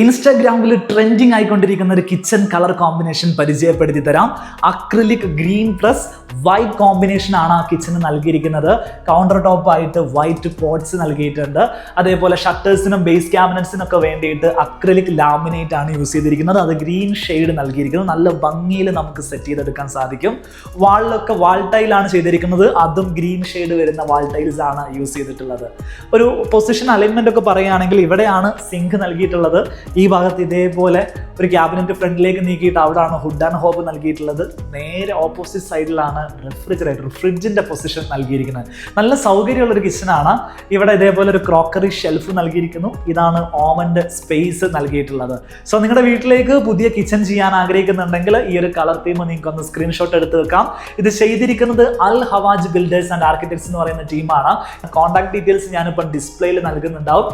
ഇൻസ്റ്റാഗ്രാമിൽ ട്രെൻഡിങ് ആയിക്കൊണ്ടിരിക്കുന്ന ഒരു kitchen colour combination പരിചയപ്പെടുത്തി തരാം. Acrylic green plus white combination ആണ് ആ കിച്ചന് നൽകിയിരിക്കുന്നത്. കൗണ്ടർ ടോപ്പ് ആയിട്ട് വൈറ്റ് പോട്ട്സ് നൽകിയിട്ടുണ്ട്. അതേപോലെ ഷട്ടേഴ്സിനും ബേസ് ക്യാബിനറ്റ്സിനും ഒക്കെ വേണ്ടിയിട്ട് അക്രിലിക് ലാമിനേറ്റ് ആണ് യൂസ് ചെയ്തിരിക്കുന്നത്. അത് ഗ്രീൻ ഷെയ്ഡ് നൽകിയിരിക്കുന്നത് നല്ല ഭംഗിയിൽ നമുക്ക് സെറ്റ് ചെയ്തെടുക്കാൻ സാധിക്കും. വാളിലൊക്കെ വാൾ ടൈലാണ് ചെയ്തിരിക്കുന്നത്. അതും ഗ്രീൻ ഷെയ്ഡ് വരുന്ന വാൾ ടൈൽസ് ആണ് യൂസ് ചെയ്തിട്ടുള്ളത്. ഒരു പൊസിഷൻ അലൈൻമെന്റ് ഒക്കെ പറയുകയാണെങ്കിൽ ഇവിടെയാണ് സിങ്ക് നൽകിയിട്ടുള്ളത്. ഈ ഭാഗത്ത് ഇതേപോലെ ഒരു ക്യാബിനറ്റ് ഫ്രണ്ടിലേക്ക് നീക്കിയിട്ട് അവിടെയാണ് ഹുഡ് ആൻഡ് ഹോബ് നൽകിയിട്ടുള്ളത്. നേരെ ഓപ്പോസിറ്റ് സൈഡിലാണ് റെഫ്രിജറേറ്റർ ഫ്രിഡ്ജിന്റെ പൊസിഷൻ നൽകിയിരിക്കുന്നത്. നല്ല സൗകര്യമുള്ള ഒരു കിച്ചണാണ് ഇവിടെ ഇതേപോലെ ഒരു ക്രോക്കറി ഷെൽഫ് നൽകിയിരിക്കുന്നു. ഇതാണ് ഓമന്റെ സ്പേസ് നൽകിയിട്ടുള്ളത്. സോ നിങ്ങളുടെ വീട്ടിലേക്ക് പുതിയ കിച്ചൺ ചെയ്യാൻ ആഗ്രഹിക്കുന്നുണ്ടെങ്കിൽ ഈ ഒരു കളർ തീം നിങ്ങൾക്ക് ഒന്ന് സ്ക്രീൻഷോട്ട് എടുത്ത് വെക്കാം. ഇത് ചെയ്തിരിക്കുന്നത് Al Hawaj builders and architects എന്ന് പറയുന്ന ടീമാണ് കോൺടാക്ട് ഡീറ്റെയിൽസ് ഞാനിപ്പോൾ ഡിസ്പ്ലേയിൽ നൽകുന്നുണ്ടാവും.